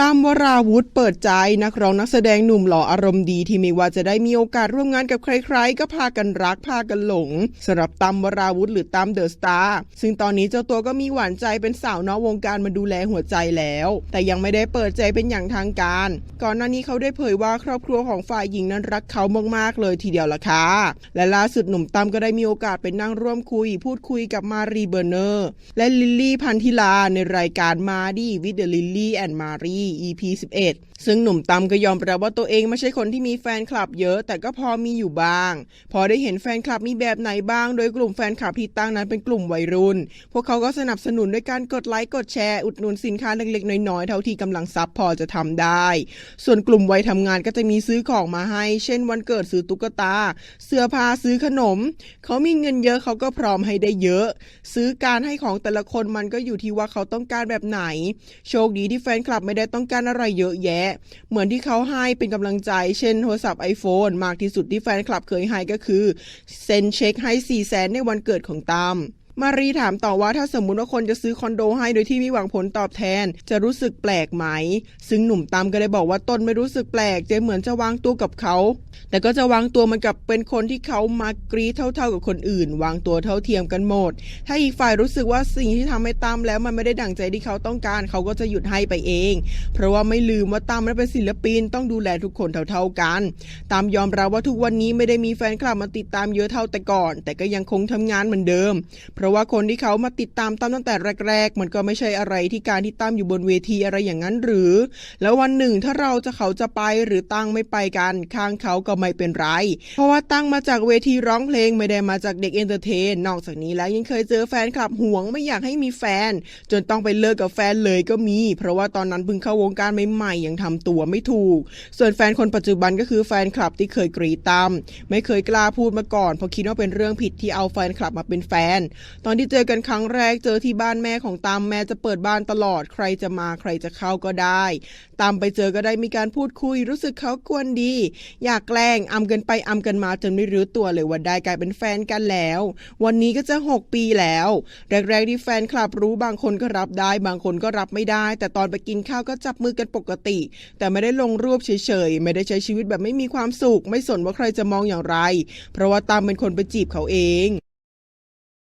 ตามวราวุธเปิดใจนักร้องนักแสดงหนุ่มหล่ออารมณ์ดีที่ไม่ว่าจะได้มีโอกาสร่วมงานกับใครๆ ก็พากันรักพากันหลงสำหรับตามวราวุธหรือตามเดอะสตาร์ซึ่งตอนนี้เจ้าตัวก็มีหวานใจเป็นสาวนอกวงการมาดูแลหัวใจแล้ว แต่ยังไม่ได้เปิดใจเป็นอย่างทางการ ก่อนหน้านี้เขาได้เผยว่าครอบครัวของฝ่ายหญิงนั้นรักเขามากๆเลยทีเดียวล่ะค่ะและล่าสุดหนุ่มตามก็ได้มีโอกาสไปนั่งร่วมคุย พูดคุยกับมารีเบอร์เนอร์และลิลลี่พันธิลาในรายการมาดีวิดเดลิลลี่แอนด์มารี EP 11 ซึ่งหนุ่มตามก็ยอมรับว่าตัวเองไม่ใช่คนที่มีแฟนคลับเยอะ แต่ก็พอมีอยู่บ้าง พอได้เห็นแฟนคลับมีแบบไหนบ้าง โดยกลุ่มแฟนคลับที่ตั้งนั้นเป็นกลุ่มวัยรุ่น พวกเขาก็สนับสนุนด้วยการกดไลค์กดแชร์อุดหนุนสินค้าเล็กๆน้อยๆเท่าที่กำลังซับพอจะทำได้ ส่วนกลุ่มวัยทำงานก็จะมีซื้อของมาให้ เช่น วันเกิดซื้อตุ๊กตา เสื้อผ้าซื้อขนม เขามีเงินเยอะเขาก็พร้อมให้ได้เยอะ ซื้อการให้ของแต่ละคนมันก็อยู่ที่ว่าเขาต้องการแบบไหน โชคดีที่แฟนคลับไม่ได้ต้องการอะไรเยอะแยะ เหมือนที่เขาให้เป็นกำลังใจ เช่นโทรศัพท์ iPhone มากที่สุดที่แฟนคลับเคยให้ก็คือ เซ็นเช็คให้4ี่แสนในวันเกิดของตาม มารีถามต่อว่าถ้าสมมุติว่าคนจะซื้อคอนโดให้โดยที่ไม่หวังผลตอบแทน จะรู้สึกแปลกไหม ซึ่งหนุ่มตามก็ได้บอกว่าตนไม่รู้สึกแปลกจะเหมือนจะวางตัวกับเขา แต่ก็จะวางตัวเหมันกับเป็นคนที่เขามากรีเท่า ๆกับคนอื่น วางตัวเท่าเทียมกันหมด ถ้าอีกฝ่ายรู้สึกว่าสิ่งที่ทำให้ตามแล้วมันไม่ได้ดั่งใจที่เขาต้องการ เขาก็จะหยุดให้ไปเอง เพราะว่าไม่ลืมว่าตามนั้นเป็นศิลปินต้องดูแลทุกคนเท่า ๆกัน ตามยอมรับว่าทุกวันนี้ไม่ได้มีแฟนคลับมาติดตามเยอะเท่าแต่ก่อน แต่ก็ยังคงทำงานเหมือนเดิมเพราะว่าคนที่เขามาติดตามตั้มตั้งแต่แรก ๆ มันก็ไม่ใช่อะไรที่การที่ตั้มอยู่บนเวทีอะไรอย่างนั้นหรือ แล้ววันหนึ่งถ้าเราจะเขาจะไปหรือตั้งไม่ไปกันข้างเขาก็ไม่เป็นไร เพราะว่าตั้งมาจากเวทีร้องเพลงไม่ได้มาจากเด็กเอนเตอร์เทนนอกจากนี้แล้วยังเคยเจอแฟนคลับห่วงไม่อยากให้มีแฟน จนต้องไปเลิกกับแฟนเลยก็มี เพราะว่าตอนนั้นเพิ่งเข้าวงการใหม่ๆยังทำตัวไม่ถูก ส่วนแฟนคนปัจจุบันก็คือแฟนคลับที่เคยกรีดตั้มไม่เคยกล้าพูดมาก่อนเพราะคิดว่าเป็นเรื่องผิดที่เอาแฟนคลับมาเป็นแฟนตอนที่เจอกันครั้งแรกเจอที่บ้านแม่ของตามแม่จะเปิดบ้านตลอด ใครจะมาใครจะเข้าก็ได้ ตามไปเจอก็ได้มีการพูดคุย รู้สึกเขากวนดี อยากแกล้งอำกันไปอำกันมาจนไม่รู้ตัวเลยว่าได้กลายเป็นแฟนกันแล้ว วันนี้ก็จะ 6 ปีแล้ว แรกๆที่แฟนคลับรู้บางคนก็รับได้ บางคนก็รับไม่ได้ แต่ตอนไปกินข้าวก็จับมือกันปกติ แต่ไม่ได้ลงรูปเฉยๆไม่ได้ใช้ชีวิตแบบไม่มีความสุข ไม่สนว่าใครจะมองอย่างไร เพราะว่าตามเป็นคนไปจีบเขาเอง